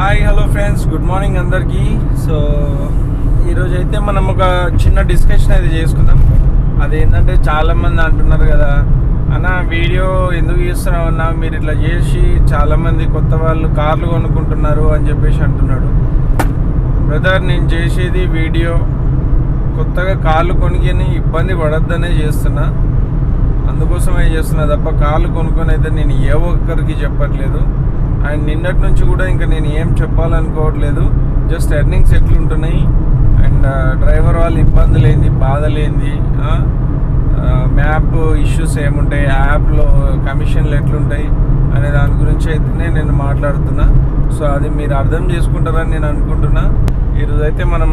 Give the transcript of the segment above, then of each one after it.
Hi hello friends good morning అందరికీ. So ఈరోజు అయితే మనం ఒక చిన్న డిస్కషన్ అయితే చేసుకుందాం. అదేంటంటే చాలామంది అంటున్నారు కదా అన్న వీడియో ఎందుకు చేస్తున్నావు అన్న? మీరు ఇట్లా చేసి చాలామంది కొత్త వాళ్ళు కార్లు కొనుక్కుంటున్నారు అని చెప్పేసి అంటున్నాడు. బ్రదర్ నేను చేసేది వీడియో కొత్తగా కార్లు కొనుక్కొని ఇబ్బంది పడద్దనే చేస్తున్నా. అందుకోసమే చేస్తున్నా తప్ప కార్లు కొనుక్కొని అయితే నేను ఏ ఒక్కరికి చెప్పట్లేదు. అండ్ నిన్నటి నుంచి కూడా ఇంకా నేను ఏం చెప్పాలనుకోవట్లేదు. జస్ట్ ఎర్నింగ్స్ ఎట్లుంటున్నాయి అండ్ డ్రైవర్ వాళ్ళ ఇబ్బందులు ఏంది బాధలు ఏంది మ్యాప్ ఇష్యూస్ ఏముంటాయి యాప్లో కమిషన్లు ఎట్లుంటాయి అనే దాని గురించి అయితేనే నేను మాట్లాడుతున్నా. సో అది మీరు అర్థం చేసుకుంటారని నేను అనుకుంటున్నా. ఈరోజు అయితే మనం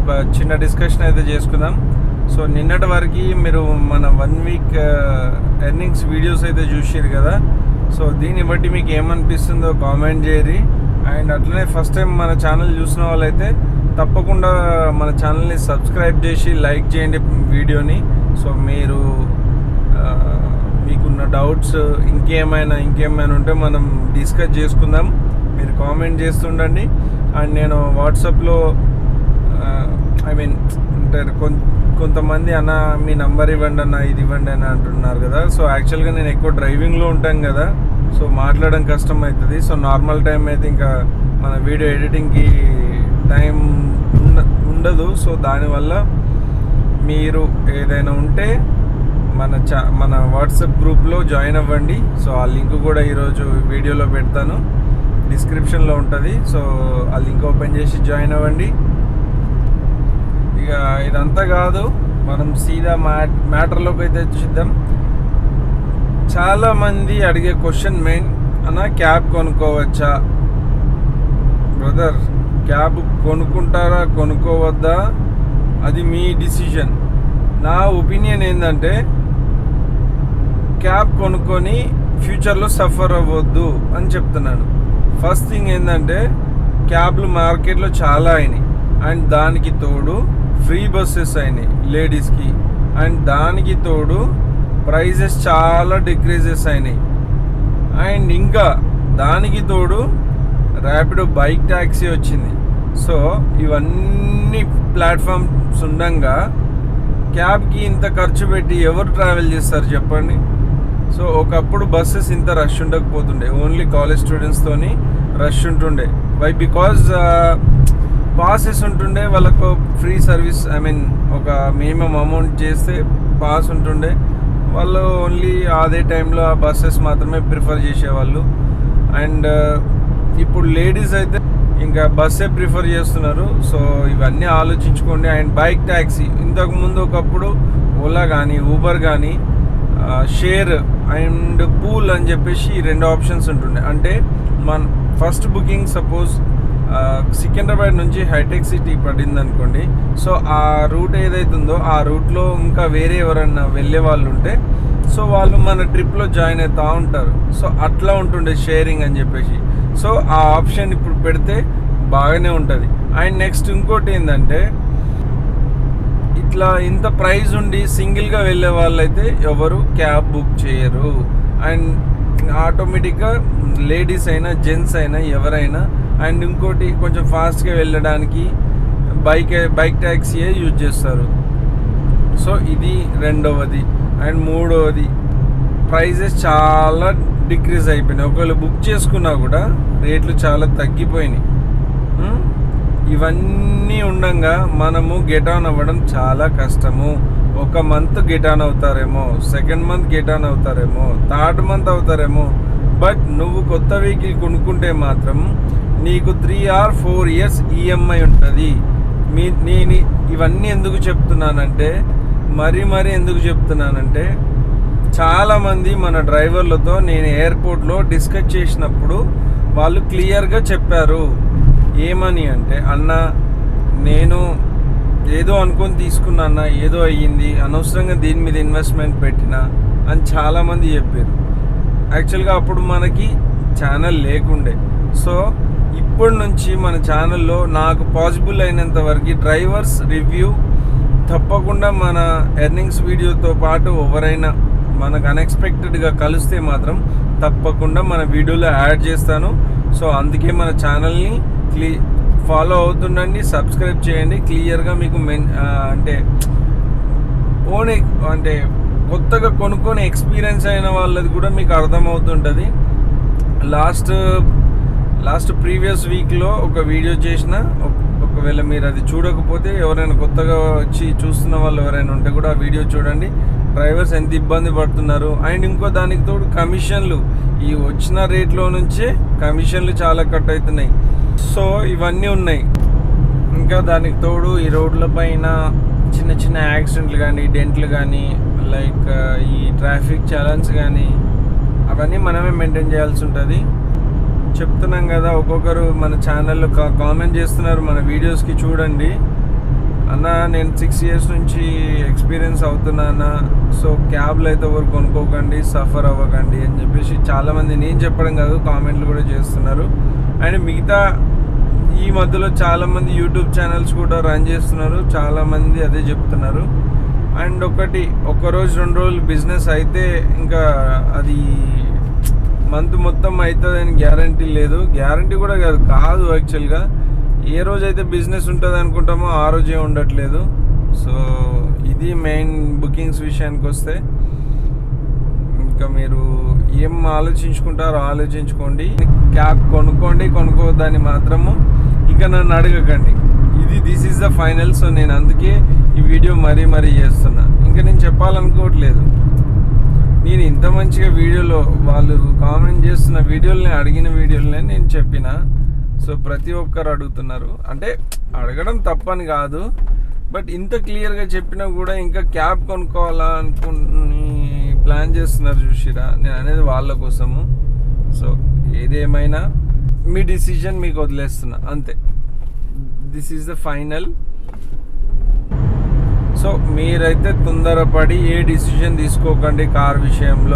ఒక చిన్న డిస్కషన్ అయితే చేసుకుందాం. సో నిన్నటి వరకు మీరు మన వన్ వీక్ ఎర్నింగ్స్ వీడియోస్ అయితే చూసారు కదా. సో దీన్ని బట్టి మీకు ఏమనిపిస్తుందో కామెంట్ చేయరి అండ్ అట్లనే ఫస్ట్ టైం మన ఛానల్ చూసిన వాళ్ళైతే తప్పకుండా మన ఛానల్ని సబ్స్క్రైబ్ చేసి లైక్ చేయండి వీడియోని. సో మీరు మీకున్న డౌట్స్ ఇంకేమైనా ఇంకేమైనా ఉంటే మనం డిస్కస్ చేసుకుందాం. మీరు కామెంట్ చేస్తుండండి. అండ్ నేను వాట్సాప్లో ఐ మీన్ అంటారు కొం- కొంతమంది అన్న మీ నంబర్ ఇవ్వండి అన్న ఇది ఇవ్వండి అని అంటున్నారు కదా. సో యాక్చువల్గా నేను ఎక్కువ డ్రైవింగ్లో ఉంటాను కదా. సో మాట్లాడడం కష్టం అవుతుంది సో నార్మల్ టైం అయితే ఇంకా మన వీడియో ఎడిటింగ్కి టైం ఉండ ఉండదు. సో దానివల్ల మీరు ఏదైనా ఉంటే మన చా మన వాట్సాప్ గ్రూప్లో జాయిన్ అవ్వండి. సో ఆ లింక్ కూడా ఈరోజు వీడియోలో పెడతాను. డిస్క్రిప్షన్లో ఉంటుంది. సో ఆ లింక్ ఓపెన్ చేసి జాయిన్ అవ్వండి. ఇక ఇదంతా కాదు. మనం సీదా మ్యాట్ మ్యాటర్లోకి అయితే చూద్దాం చాలామంది అడిగే క్వశ్చన్ మెయిన్ అన్న క్యాబ్ కొనుక్కోవచ్చా? బ్రదర్ క్యాబ్ కొనుక్కుంటారా కొనుక్కోవద్దా? అది మీ డిసిషన్ నా ఒపీనియన్ ఏంటంటే క్యాబ్ కొనుక్కొని ఫ్యూచర్లో సఫర్ అవ్వద్దు అని చెప్తున్నాను. ఫస్ట్ థింగ్ ఏంటంటే క్యాబ్లు మార్కెట్లో చాలా అయినాయి. అండ్ దానికి తోడు ఫ్రీ బస్సెస్ అయినాయి లేడీస్కి అండ్ దానికి తోడు ప్రైజెస్ చాలా డిక్రీజెస్ అయినాయి. అండ్ ఇంకా దానికి తోడు ర్యాపిడో బైక్ ట్యాక్సీ వచ్చింది. సో ఇవన్నీ ప్లాట్ఫామ్స్ ఉండంగా క్యాబ్కి ఇంత ఖర్చు పెట్టి ఎవరు ట్రావెల్ చేస్తారు చెప్పండి? సో ఒకప్పుడు బస్సెస్ ఇంత రష్ ఉండకపోతుండే. ఓన్లీ కాలేజ్ స్టూడెంట్స్తోని రష్ ఉంటుండే. వై? బికాజ్ పాసెస్ ఉంటుండే వాళ్ళకు ఫ్రీ సర్వీస్ ఐ మీన్ ఒక మినిమం అమౌంట్ చేస్తే పాస్ ఉంటుండే. వాళ్ళు ఓన్లీ అదే టైంలో ఆ బస్సెస్ మాత్రమే ప్రిఫర్ చేసేవాళ్ళు. అండ్ uh, ఇప్పుడు లేడీస్ అయితే ఇంకా బస్సే ప్రిఫర్ చేస్తున్నారు. సో ఇవన్నీ ఆలోచించుకోండి. అండ్ బైక్ ట్యాక్సీ ఇంతకు ముందు ఒకప్పుడు ఓలా కానీ ఊబర్ కానీ షేర్ అండ్ పూల్ అని చెప్పేసి రెండు ఆప్షన్స్ ఉంటుండే. అంటే మన ఫస్ట్ బుకింగ్ సపోజ్ సికింద్రాబాద్ నుంచి హైటెక్ సిటీ పడింది అనుకోండి సో ఆ రూట్ ఏదైతే ఉందో ఆ రూట్లో ఇంకా వేరే ఎవరన్నా వెళ్ళే వాళ్ళు ఉంటే సో వాళ్ళు మన ట్రిప్లో జాయిన్ అవుతూ ఉంటారు. సో అట్లా ఉంటుండే షేరింగ్ అని చెప్పేసి. సో ఆ ఆప్షన్ ఇప్పుడు పెడితే బాగానే ఉంటుంది. అండ్ నెక్స్ట్ ఇంకోటి ఏంటంటే ఇట్లా ఇంత ప్రైజ్ ఉండి సింగిల్గా వెళ్ళే వాళ్ళైతే ఎవరు క్యాబ్ బుక్ చేయరు. అండ్ ఆటోమేటిక్గా లేడీస్ అయినా జెంట్స్ అయినా ఎవరైనా అండ్ ఇంకోటి కొంచెం ఫాస్ట్గా వెళ్ళడానికి బైక్ బైక్ ట్యాక్సీయే యూజ్ చేస్తారు. సో ఇది రెండవది. అండ్ మూడవది ప్రైజెస్ చాలా డిక్రీజ్ అయిపోయినాయి. ఒకవేళ బుక్ చేసుకున్నా కూడా రేట్లు చాలా తగ్గిపోయినాయి. Hmm? ఇవన్నీ ఉండంగా మనము గెట్ ఆన్ అవ్వడం చాలా కష్టము. ఒక మంత్ గెట్ ఆన్ అవుతారేమో సెకండ్ మంత్ గెట్ ఆన్ అవుతారేమో థర్డ్ మంత్ అవుతారేమో. బట్ నువ్వు కొత్త వెహికల్ కొనుక్కుంటే మాత్రం నీకు three or four years EMI ఉంటుంది. మీ నేను ఇవన్నీ ఎందుకు చెప్తున్నానంటే మరీ మరీ ఎందుకు చెప్తున్నానంటే చాలామంది మన డ్రైవర్లతో నేను ఎయిర్పోర్ట్లో డిస్కస్ చేసినప్పుడు వాళ్ళు క్లియర్గా చెప్పారు. ఏమని అంటే అన్న నేను ఏదో అనుకొని తీసుకున్నా అన్న ఏదో అయ్యింది అనవసరంగా దీని మీద ఇన్వెస్ట్మెంట్ పెట్టినా అని చాలామంది చెప్పారు. యాక్చువల్గా అప్పుడు మనకి ఛానల్ లేకుండే. సో ఇప్పటి నుంచి మన ఛానల్లో నాకు పాసిబుల్ అయినంత వరకు డ్రైవర్స్ రివ్యూ తప్పకుండా మన ఎర్నింగ్స్ వీడియోతో పాటు ఎవరైనా మనకు అన్ఎక్స్పెక్టెడ్గా కలిస్తే మాత్రం తప్పకుండా మన వీడియోలో యాడ్ చేస్తాను. సో అందుకే మన ఛానల్ని క్లీ ఫాలో అవుతుండండి సబ్స్క్రైబ్ చేయండి. క్లియర్గా మీకు మెన్ అంటే ఓన్ అంటే కొత్తగా కొనుక్కొని ఎక్స్పీరియన్స్ అయిన వాళ్ళది కూడా మీకు అర్థమవుతుంటుంది. లాస్ట్ లాస్ట్ ప్రీవియస్ వీక్లో ఒక వీడియో చేసిన ఒకవేళ మీరు అది చూడకపోతే ఎవరైనా కొత్తగా వచ్చి చూస్తున్న వాళ్ళు ఎవరైనా ఉంటే కూడా ఆ వీడియో చూడండి. డ్రైవర్స్ ఎంత ఇబ్బంది పడుతున్నారు. అండ్ ఇంకో దానికి తోడు కమిషన్లు. ఈ వచ్చిన రేట్లో నుంచే కమిషన్లు చాలా కట్ అవుతున్నాయి. సో ఇవన్నీ ఉన్నాయి. ఇంకా దానికి తోడు ఈ రోడ్ల పైన చిన్న చిన్న యాక్సిడెంట్లు కానీ డెంట్లు కానీ లైక్ ఈ ట్రాఫిక్ ఛాలెంజ్ కానీ అవన్నీ మనమే మెయింటైన్ చేయాల్సి ఉంటుంది. చెప్తున్నాం కదా ఒక్కొక్కరు మన ఛానల్లో కామెంట్ చేస్తున్నారు మన వీడియోస్కి చూడండి. అన్న నేను సిక్స్ ఇయర్స్ నుంచి ఎక్స్పీరియన్స్ అవుతున్నా అన్న. సో క్యాబ్లు అయితే ఎవరు కొనుక్కోకండి సఫర్ అవ్వకండి అని చెప్పేసి చాలామంది నేను చెప్పడం కాదు కామెంట్లు కూడా చేస్తున్నారు. అండ్ మిగతా ఈ మధ్యలో చాలామంది యూట్యూబ్ ఛానల్స్ కూడా రన్ చేస్తున్నారు చాలామంది అదే చెప్తున్నారు. అండ్ ఒకటి ఒక రోజు రెండు రోజులు బిజినెస్ అయితే ఇంకా అది మంత్ మొత్తం అవుతుందని గ్యారంటీ లేదు. గ్యారంటీ కూడా కాదు కాదు యాక్చువల్గా ఏ రోజు అయితే బిజినెస్ ఉంటుంది అనుకుంటామో ఆ రోజే ఉండట్లేదు. సో ఇది మెయిన్ బుకింగ్స్ విషయానికి వస్తే ఇంకా మీరు ఏం ఆలోచించుకుంటారో ఆలోచించుకోండి. క్యాబ్ కొనుక్కోండి కొనుక్కోదాన్ని మాత్రము ఇక నన్ను అడగకండి. ఇది this is the final so నేను అందుకే ఈ వీడియో మరీ మరీ చేస్తున్నా. ఇంకా నేను చెప్పాలనుకోవట్లేదు. నేను ఇంత మంచిగా వీడియోలో వాళ్ళు కామెంట్ చేస్తున్న వీడియోలని అడిగిన వీడియోలనే నేను చెప్పిన. సో ప్రతి ఒక్కరు అడుగుతున్నారు. అంటే అడగడం తప్పని కాదు. బట్ ఇంత క్లియర్గా చెప్పినా కూడా ఇంకా క్యాబ్ కొనుక్కోవాలా అనుకుని ప్లాన్ చేస్తున్నారు చూసిరా? నేను అనేది వాళ్ళ కోసము. సో ఏదేమైనా మీ డిసిజన్ మీకు వదిలేస్తున్నా. అంతే. This is the final so మీరైతే తొందరపడి ఏ డిసిషన్ తీసుకోకండి కార్ విషయంలో.